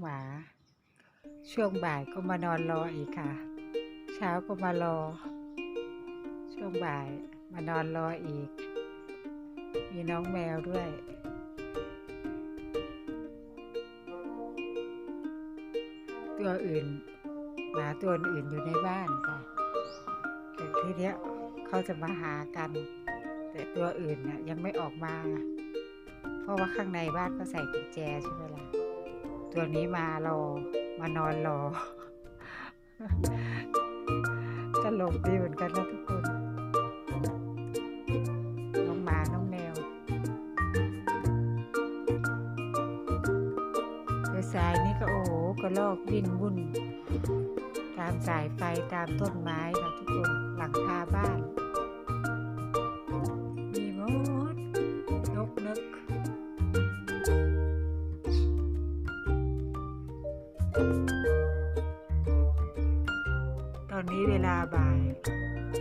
หมาช่วงบ่ายก็มานอนรออีกค่ะ เช้าก็มารอ ช่วงบ่ายมานอนรออีก มีน้องแมวด้วย ตัวอื่นหมาตัวอื่นอยู่ในบ้านค่ะแต่ทีเนี้ยเขาจะมาหากัน แต่ตัวอื่นน่ะยังไม่ออกมา เพราะว่าข้างในบ้านก็ใส่กุญแจใช่ไหมล่ะ ตัวนี้มารอมานอนรอตลกดีเหมือนกันนะทุกคนน้องหมาน้องแมวโดยสายนี่ก็โอ้โหก็ลอกวิ่งวุ่น ตามสายไฟตามต้นไม้ค่ะทุกคน ตอนนี้เวลาบ่าย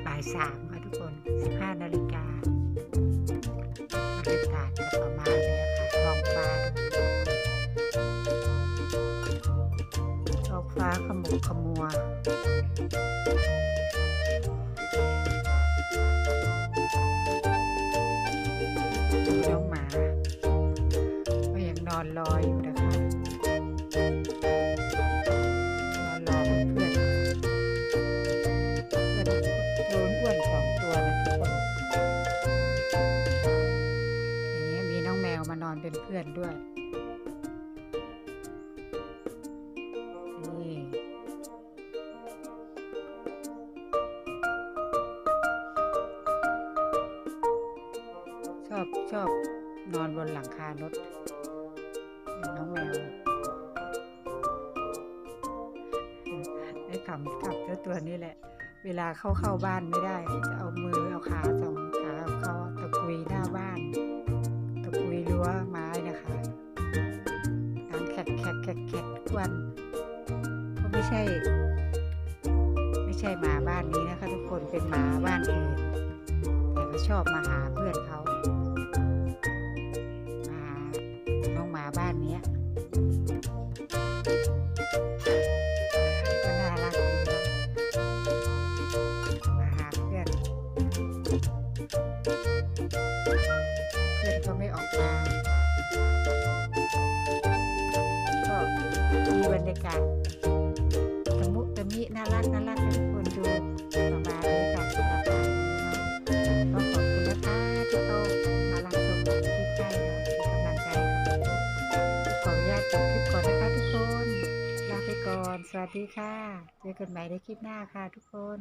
บ่ายสามค่ะทุกคน 15 นาฬิกาบรรยากาศจะประมาณนี้ค่ะท้องฟ้าท้องฟ้าขมุกขมัวน้องหมา ก็ยังนอนรออยู่นะคะ มานอนเป็นเพื่อนด้วย นี่ชอบชอบนอนบนหลังคารถนน้องแมวไอ้ขำขับเจ้าตัวนี้แหละ เวลาเข้าเข้าบ้านไม่ได้ จะเอามือเอาขาสอง วันก็ไม่ใช่ ไม่ใช่หมาบ้านนี้นะคะ ทุกคนเป็นหมาบ้านอื่นแต่ก็ชอบมาหาเพื่อนเขา ค่ะตะมุตะมิน่ารักน่ารักทุกคนดูประมาณนี้ค่ะสำหรับวันนี้เนาะก็ขอบคุณนะคะที่เขามารับชมคลิปให้เนาะเป็นกำลังใจกับเราขออนุญาตจบคลิปก่อนนะคะทุกคนลาไปก่อน สวัสดีค่ะ เจอกันใหม่ในคลิปหน้าค่ะทุกคน